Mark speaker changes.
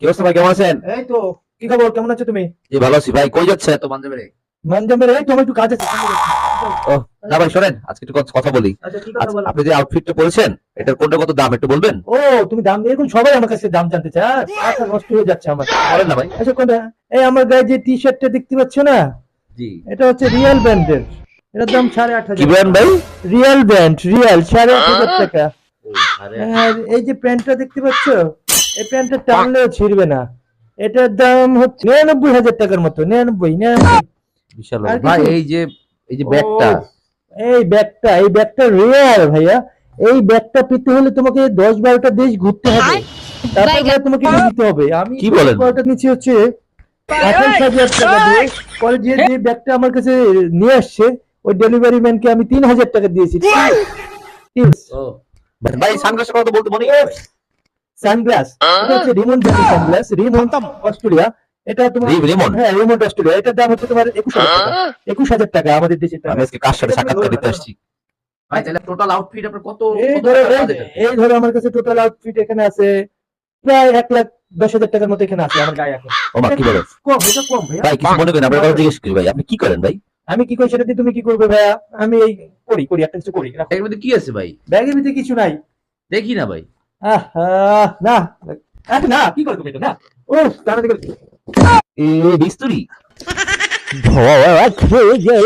Speaker 1: কি অবস্থা ভাই? কেমন আছেন?
Speaker 2: এই তো কি খবর? কেমন আছো তুমি?
Speaker 1: জি ভালো আছি ভাই। কই যাচ্ছে তো বান্ধবী রে
Speaker 2: এই তো আমার একটু কাজ আছে সঙ্গে
Speaker 1: না ভাই শোনেন আজকে একটু কথা- কথা বলি।
Speaker 2: আচ্ছা কি কথা
Speaker 1: আজ-
Speaker 2: বলো
Speaker 1: আপনি যে আউটফিটটা পরেছেন এটার কোনটা কত দাম একটু বলবেন?
Speaker 2: ও তুমি দাম দিয়ে সবাই আমার কাছে দাম জানতে চায়। আর নষ্ট হয়ে যাচ্ছে আমার।
Speaker 1: বলেন না ভাই।
Speaker 2: আচ্ছা কোনটা? এই আমার গায়ে যে টি শার্টটা দেখতে পাচ্ছ না?
Speaker 1: জি।
Speaker 2: এটা হচ্ছে রিয়েল ব্র্যান্ডের এটার দাম সাড়ে আট হাজার
Speaker 1: ব্র্যান্ড ভাই?
Speaker 2: রিয়েল ব্র্যান্ড রিয়েল সাড়ে আট হাজার টাকা। এই যে প্যান্টটা দেখতে পাচ্ছ এই প্যান্টটা টানলেও ছিঁড়বে না। এটার দাম হচ্ছে নিরানব্বই হাজার টাকার মতো নিরানব্বই
Speaker 1: বিশাল ভাই এই যে এই যে ব্যাগটা।
Speaker 2: এই ব্যাগটা এই ব্যাগটা রিয়েল ভাইয়া। এই ব্যাগটা পেতে হলে তোমাকে দশ বারোটা দেশ ঘুরতে হবে। তারপরে তোমাকে দিতে হবে। আমি
Speaker 1: কি বলেন?
Speaker 2: বারোটা নিচে হচ্ছে আঠাশ হাজার টাকা দিয়ে পরে যে যে ব্যাগটা আমার কাছে নিয়ে আসছে ওই ডেলিভারি ম্যানকে আমি তিন হাজার টাকা দিয়েছি।
Speaker 1: ভাই সানগ্লাস কথা বলতে মনে
Speaker 2: সানগ্লাস এটা হচ্ছে রিমন ব্র্যান্ডের সানগ্লাস রিমন অস্ট্রেলিয়া এটা তোমার
Speaker 1: রিমন?
Speaker 2: হ্যাঁ রিমন অস্ট্রেলিয়া এটার দাম হচ্ছে তোমার একুশ হাজার টাকা। একুশ হাজার টাকা আমাদের দেশের টাকা।
Speaker 1: আমি আজকে কার সাথে সাক্ষাৎকার দিতে আসছি? ভাই তাহলে টোটাল আউটফিট আপনার কত
Speaker 2: এই ধরো? আমার কাছে টোটাল আউটফিট এখানে আছে প্রায় এক লাখ দশ হাজার টাকার মতো এখানে আছে আমার গায়ে এখন।
Speaker 1: ও মা কি বলেন
Speaker 2: কম এটা কম ভাইয়া।
Speaker 1: ভাই কিছু মনে করেন আপনার কথা জিজ্ঞেস করি ভাই আপনি কি করেন ভাই?
Speaker 2: আমি কি করি সেটা দিয়ে তুমি কি করবে ভাইয়া? আমি এই করি করি একটা কিছু করি।
Speaker 1: এর মধ্যে কি আছে ভাই?
Speaker 2: ব্যাগের ভিতরে কিছু নাই।
Speaker 1: দেখি না ভাই।
Speaker 2: না। না কি করে তুমি এটা? না। ও তাড়াতাড়ি করে
Speaker 1: এ বিস্তুরি।
Speaker 2: ভয় খেয়ে